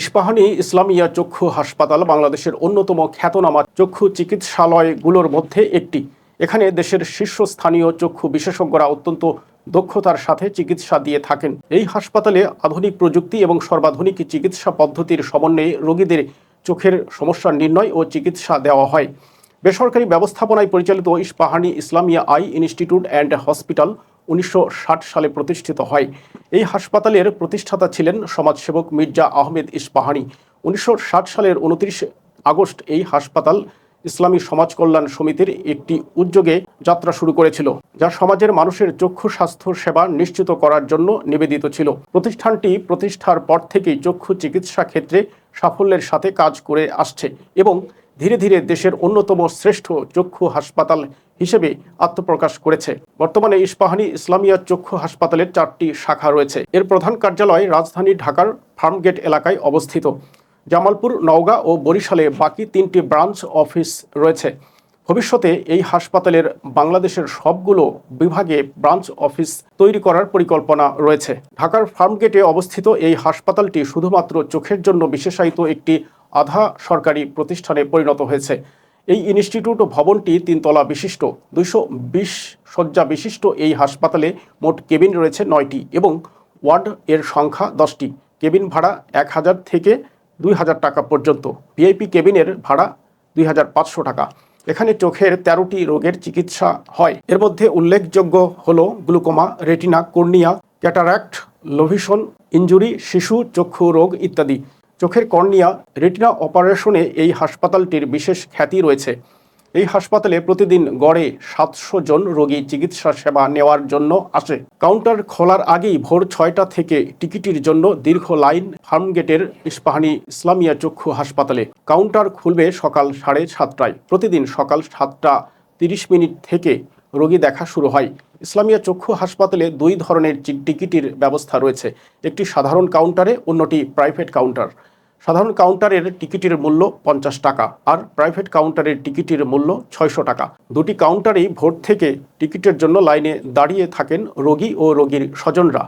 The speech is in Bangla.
ইস্পাহানি ইসলামিয়া চক্ষু হাসপাতাল বাংলাদেশের অন্যতম খ্যাতনামা চক্ষু চিকিৎসালয়গুলোর মধ্যে একটি। এখানে দেশের শীর্ষস্থানীয় চক্ষু বিশেষজ্ঞরা অত্যন্ত দক্ষতার সাথে চিকিৎসা দিয়ে থাকেন। এই হাসপাতালে আধুনিক প্রযুক্তি এবং সর্বাধুনিক চিকিৎসা পদ্ধতির সমন্বয়ে রোগীদের চোখের সমস্যা নির্ণয় ও চিকিৎসা দেওয়া হয়। বেসরকারি ব্যবস্থাপনায় পরিচালিত Ispahani Islamia eye institute and hospital উনিশশো ষাট সালে প্রতিষ্ঠিত হয়। এই হাসপাতালের প্রতিষ্ঠাতা ছিলেন সমাজসেবক মির্জা আহমেদ ইস্পাহানি। উনিশশো সালের উনত্রিশ আগস্ট এই হাসপাতাল ইসলামী সমাজ কল্যাণ সমিতির একটি উদ্যোগে যাত্রা শুরু করেছিল, যা সমাজের মানুষের চক্ষু স্বাস্থ্য সেবা নিশ্চিত করার জন্য নিবেদিত ছিল। প্রতিষ্ঠানটি প্রতিষ্ঠার পর থেকেই চক্ষু চিকিৎসা ক্ষেত্রে সাফল্যের সাথে কাজ করে আসছে এবং ধীরে ধীরে দেশের অন্যতম শ্রেষ্ঠ চক্ষু হাসপাতাল হিসেবে আত্মপ্রকাশ করেছে। বর্তমানে ইস্পাহানি ইসলামিয়া চক্ষু হাসপাতালের চারটি শাখা রয়েছে। এর প্রধান কার্যালয় রাজধানী ঢাকার ফার্মগেট এলাকায় অবস্থিত। জামালপুর, নওগাঁ ও বরিশালে বাকি তিনটি ব্রাঞ্চ অফিস রয়েছে। ভবিষ্যতে এই হাসপাতালের বাংলাদেশের সবগুলো বিভাগে ব্রাঞ্চ অফিস তৈরি করার পরিকল্পনা রয়েছে। ঢাকার ফার্মগেটে অবস্থিত এই হাসপাতালটি শুধুমাত্র চোখের জন্য বিশেষায়িত একটি আধা সরকারি প্রতিষ্ঠানে পরিণত হয়েছে। এই ইনস্টিটিউট ভবনটি তিনতলা বিশিষ্ট। দুইশো বিশ শয্যা বিশিষ্ট এই হাসপাতালে মোট কেবিন রয়েছে নয়টি এবং ওয়ার্ড এর সংখ্যা দশটি। কেবিন ভাড়া এক হাজার থেকে দুই হাজার টাকা পর্যন্ত। ভিআইপি কেবিনের ভাড়া দুই হাজার পাঁচশো টাকা। এখানে চোখের তেরোটি রোগের চিকিৎসা হয়। এর মধ্যে উল্লেখযোগ্য হল glaucoma, retina, cornea, cataract low vision injury শিশু, চক্ষু রোগ ইত্যাদি। চোখের কর্নিয়া, রেটিনা অপারেশনে এই হাসপাতালটির বিশেষ খ্যাতি রয়েছে। এই হাসপাতালে প্রতিদিন গড়ে সাতশো জন রোগী চিকিৎসা সেবা নেওয়ার জন্য আসে। কাউন্টার খোলার আগেই ভোর ছয়টা থেকে টিকিটের জন্য দীর্ঘ লাইন ফার্মগেটের ইস্পাহানি ইসলামিয়া চক্ষু হাসপাতালে। কাউন্টার খুলবে সকাল সাড়ে সাতটায়। প্রতিদিন সকাল সাতটা তিরিশ মিনিট থেকে রোগী দেখা শুরু হয়। ইসলামিয়া চক্ষু হাসপাতালে দুই ধরনের টিকিটের ব্যবস্থা রয়েছে। একটি সাধারণ কাউন্টারে, অন্যটি প্রাইভেট কাউন্টার। সাধারণ কাউন্টারের টিকিটের মূল্য পঞ্চাশ টাকা আর প্রাইভেট কাউন্টারের টিকিটের মূল্য ছয়শো টাকা। দুটি কাউন্টারেই ভোট থেকে টিকিটের জন্য লাইনে দাঁড়িয়ে থাকেন রোগী ও রোগীর স্বজনরা।